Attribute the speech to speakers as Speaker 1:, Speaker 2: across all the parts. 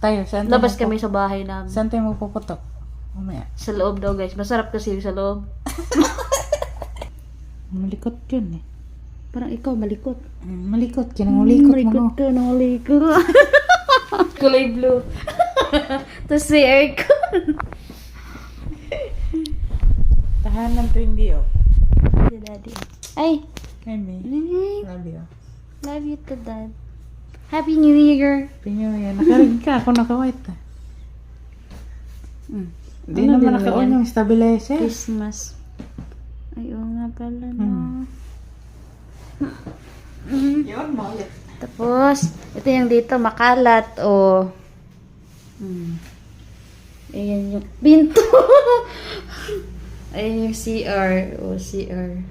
Speaker 1: Tayo, saan tayo
Speaker 2: Labas kami sa bahay namin.
Speaker 1: Saan tayo magpuputok? Mamaya.
Speaker 2: Sa loob daw guys. Masarap kasi yung sa loob.
Speaker 1: Malikot yun eh.
Speaker 2: Parang ikaw malikot.
Speaker 1: Mm, Malikot, kinangulikot
Speaker 2: malikot
Speaker 1: mo.
Speaker 2: ka, nangulikot. Kulay blue. Tapos si aircon.
Speaker 1: Tahanan to hindi oh.
Speaker 2: si daddy. Ay. Ay,
Speaker 1: Love you.
Speaker 2: Love you to dad. Happy New Year.
Speaker 1: Pinyo yan. Nakarig ka. Ako naka-white ah.
Speaker 2: Mm.
Speaker 1: Hindi
Speaker 2: Ano
Speaker 1: naman naka-on yung stabilizer.
Speaker 2: Christmas. Ay, oo nga pala, no.
Speaker 1: Hmm. Yun, malit.
Speaker 2: Tapos, ito yung dito, makalat, o. Hmm. Ayan yung binto. Ayan yung CR, o CR.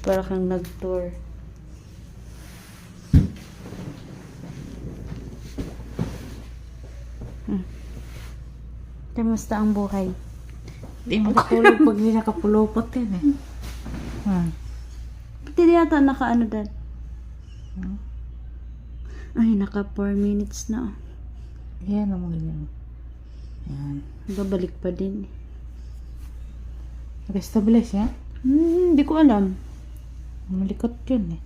Speaker 2: Para kang nag-tour. Kamusta ang buhay?
Speaker 1: Hindi makatulog pag hindi nakapulupot yan eh. Hmm.
Speaker 2: Pati di yata naka-ano dad?
Speaker 1: Hmm.
Speaker 2: Ay, naka 4 minutes na.
Speaker 1: Yan ang ganyan. Yan.
Speaker 2: Babalik pa din.
Speaker 1: Naka-stabilize yan?
Speaker 2: Hmm, hindi ko alam.
Speaker 1: Malikot yun eh.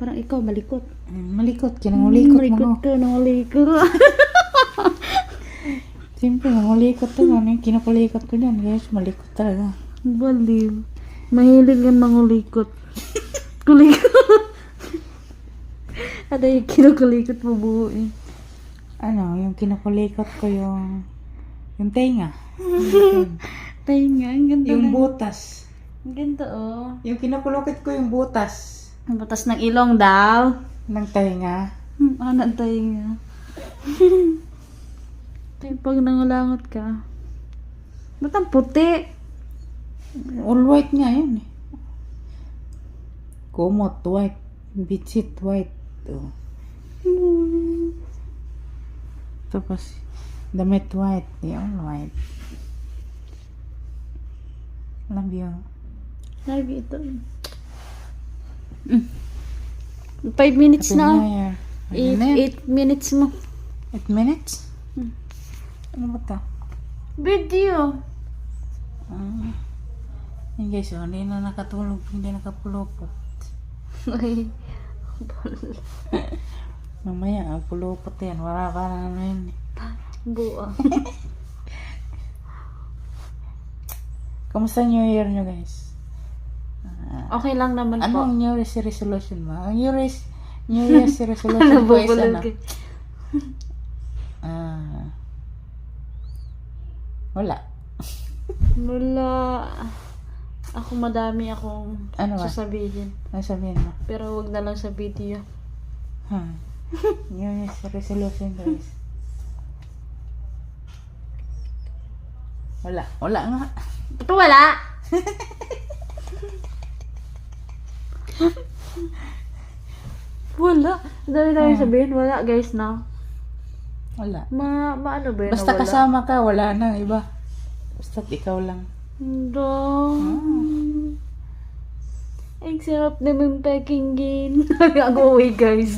Speaker 2: Parang ikaw malikot.
Speaker 1: Mm, Malikot, kinangulikot
Speaker 2: malikot
Speaker 1: mo.
Speaker 2: ka, nangulikot.
Speaker 1: Siyempre, nangulikot to. Ano yung kinukulikot ko dyan? Guys, malikot talaga.
Speaker 2: Baliw. Mahilig ang mangulikot. Kulikot. Ano yung kinukulikot mo buo eh.
Speaker 1: Ano, yung kinukulikot ko yung... Yung tenga.
Speaker 2: Tayo nga, ang ganda
Speaker 1: yung
Speaker 2: na.
Speaker 1: butas.
Speaker 2: Ang ganda oh.
Speaker 1: Yung kinukulukit ko yung butas.
Speaker 2: Ang batas ng ilong daw.
Speaker 1: Ng tenga.
Speaker 2: Hmm, ano tayo nga. Tayo pag nangulangot ka. Ba't ang puti?
Speaker 1: All white nga yun eh. Kumot, white. Bitsit, white. Oh. Tapos, damit white. Di all white. Love you.
Speaker 2: Sabi ito. Mm. Five minutes
Speaker 1: Happy
Speaker 2: na.
Speaker 1: Year.
Speaker 2: Eight, minutes mo.
Speaker 1: Eight minutes?
Speaker 2: Hmm.
Speaker 1: Ano ba to?
Speaker 2: Video.
Speaker 1: Ah. Yan guys, oh, hindi na nakatulog, hindi nakapulupot.
Speaker 2: Ay,
Speaker 1: Mamaya, ang pulupot yan. Wala pa na ano yun. eh.
Speaker 2: buo.
Speaker 1: Kamusta New Year nyo guys? Ah,
Speaker 2: Okay lang naman po.
Speaker 1: anong New Year's resolution mo? Ang New Year's, New Year's resolution ko is
Speaker 2: Nabubulol
Speaker 1: ano?
Speaker 2: ka.
Speaker 1: Wala.
Speaker 2: Wala. Ako madami akong
Speaker 1: Ano ba?
Speaker 2: sasabihin.
Speaker 1: Ano sabihin mo?
Speaker 2: Pero wag na lang sa video.
Speaker 1: Hmm. New Year's resolution guys. Wala. Wala nga.
Speaker 2: Ito wala. wala. Dami dami
Speaker 1: Hmm.
Speaker 2: sabihin. Wala guys na.
Speaker 1: Wala.
Speaker 2: Ma, maano ba yun
Speaker 1: Basta
Speaker 2: wala?
Speaker 1: kasama ka, wala nang iba. Basta't ikaw lang.
Speaker 2: Hindi.
Speaker 1: Ah.
Speaker 2: Ang sarap naman pakinggan. Ang uwi guys.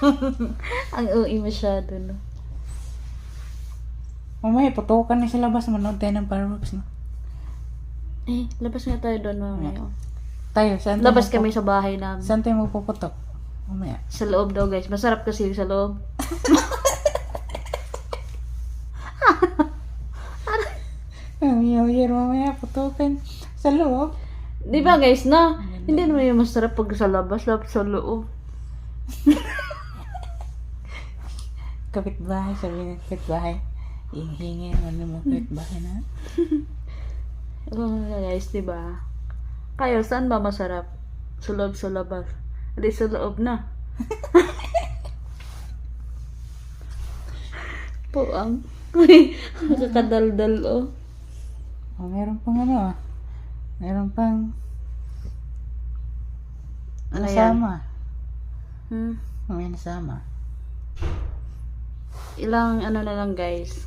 Speaker 2: Ang uwi masyado no.
Speaker 1: Mamaya, putukan na sa labas. Manood tayo ng fireworks, no?
Speaker 2: Eh, labas nga tayo doon mamaya.
Speaker 1: Tayo, saan tayo
Speaker 2: Labas kami sa bahay namin.
Speaker 1: Saan tayo magpuputok? Mamaya.
Speaker 2: Sa loob daw guys. Masarap kasi sa loob.
Speaker 1: Year, mamaya, putukan sa loob.
Speaker 2: Di ba guys na? Hindi naman yung masarap pag sa labas, labas sa loob.
Speaker 1: Kapitbahay, sabi ng kapitbahay. Hingin, ano mo kapitbahay na?
Speaker 2: Oo nga guys, di ba? Kayo, saan ba masarap? Sa loob, sa labas. Hindi sa loob na. Puang. Uy, nakakadaldal oh.
Speaker 1: Oh, meron pang ano ah. Meron pang
Speaker 2: Ano yan?
Speaker 1: nasama.
Speaker 2: Hmm.
Speaker 1: May nasama.
Speaker 2: Ilang ano na lang guys.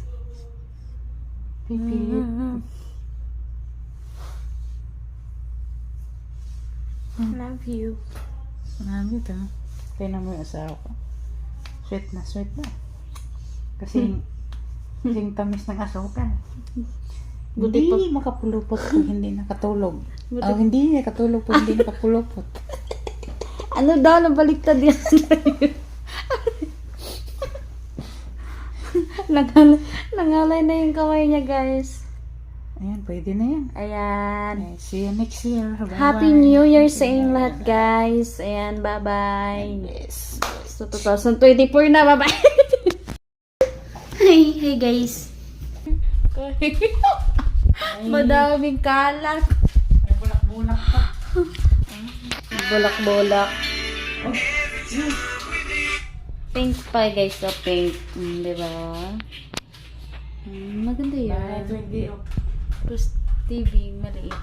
Speaker 1: Pipi.
Speaker 2: Love you.
Speaker 1: Marami ito. Tingnan mo yung asawa ko. Sweet na, sweet na. Kasi, kasing tamis ng asukal.
Speaker 2: Buti pa-
Speaker 1: hindi makapulupot pag hindi nakatulog.
Speaker 2: Buti-
Speaker 1: Oh, hindi nakatulog pag hindi nakapulupot.
Speaker 2: Ano daw, nabaliktad yan. Nangal nangalay na yung kamay niya, guys.
Speaker 1: Ayan, pwede na yan.
Speaker 2: Ayan.
Speaker 1: Okay, see you next year. Bye-bye.
Speaker 2: Happy New Year sa inyong lahat, guys. Ayan, bye-bye.
Speaker 1: Yes.
Speaker 2: So, 2024 na, bye-bye. hey, hey, guys. Madaming kalat.
Speaker 1: May bulak-bulak pa.
Speaker 2: Bulak-bulak. Pink pa, guys. So, pink. Mm, di ba? Mm, maganda yan.
Speaker 1: 20.
Speaker 2: Tapos, TV, maliit.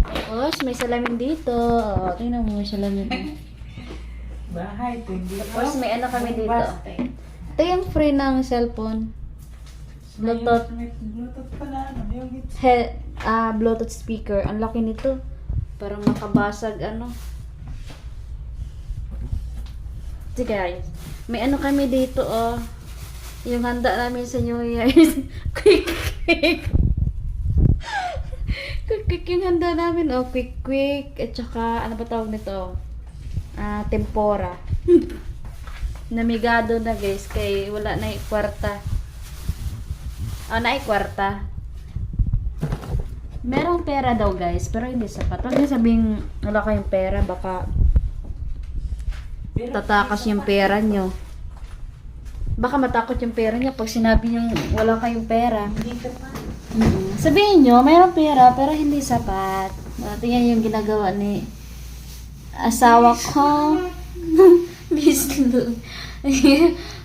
Speaker 2: Tapos, may salamin dito. Oh, tingnan mo, may salamin.
Speaker 1: Bahay 20.
Speaker 2: Tapos, may ano kami dito. Ito yung free ng cellphone. Bluetooth.
Speaker 1: May Bluetooth pa na. Ano yung hits?
Speaker 2: He, ah, Bluetooth speaker. Ang laki nito. Parang makabasag, ano. Sige, guys. May ano kami dito, oh. Yung handa namin sa New Year's. quick, quick. quick, quick yung handa namin, oh. Quick, quick. At saka, ano ba tawag nito? Ah, tempura. Namigado na, guys. Kay wala na yung kwarta. Ah, na kwarta. Merong pera daw guys, pero hindi sapat. Huwag niyo sabing wala kayong pera, baka tatakas yung pera nyo. Baka matakot yung pera niya pag sinabi niyo wala kayong pera.
Speaker 1: Dito pa.
Speaker 2: Mm. Sabihin nyo, mayroong pera, pero hindi sapat. At yan yung ginagawa ni asawa ko. Bislo.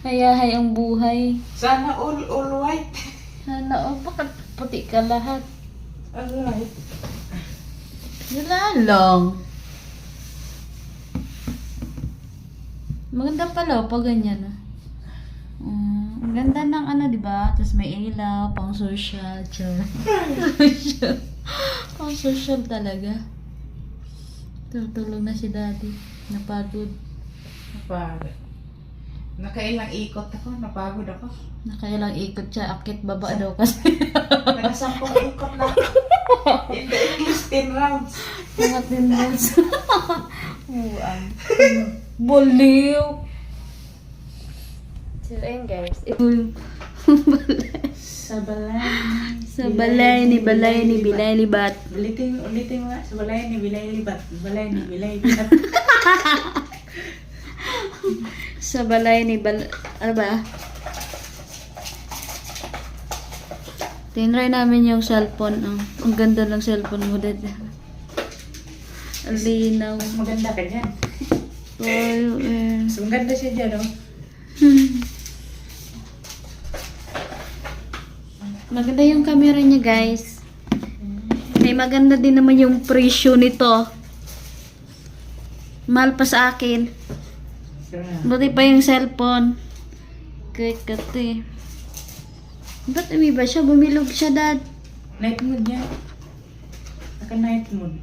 Speaker 2: Hayahay ang buhay.
Speaker 1: Sana all, all white.
Speaker 2: Ano, oh, bakit puti ka lahat?
Speaker 1: White.
Speaker 2: Wala lang. Maganda pala pag ganyan. Mm, ang ganda ng ano, di ba? Tapos may ilaw, pang social. Social. pang social talaga. Tutulog na si daddy. Napagod.
Speaker 1: Napagod. Nakailang ikot ako. Napagod ako.
Speaker 2: Nakailang ikot siya. Akit baba daw kasi.
Speaker 1: Nakasampung ikot na. Hindi, at least 10 rounds.
Speaker 2: Mga tindos. Uang. Baliw. So, ayun guys. Ito
Speaker 1: Sa balay.
Speaker 2: Sa balay ni balay ni bilay ni bat.
Speaker 1: Ulitin, ulitin mo nga. Sa balay ni Bilay Libat. Balay ni Bilay Libat.
Speaker 2: Sa balay ni bal... Ano ba? Tinry namin yung cellphone. Oh. Ang ganda ng cellphone mo, dad. Ang linaw.
Speaker 1: Mas maganda ka dyan.
Speaker 2: Oh, eh.
Speaker 1: Mas maganda siya dyan, oh.
Speaker 2: Maganda yung camera niya, guys. May maganda din naman yung presyo nito. Mahal pa sa akin. Buti pa yung cellphone. Kaya kati. Ba't umiba siya? Bumilog siya, dad.
Speaker 1: Night mood yan. Naka night mood.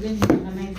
Speaker 1: Ganyan, naka night mood.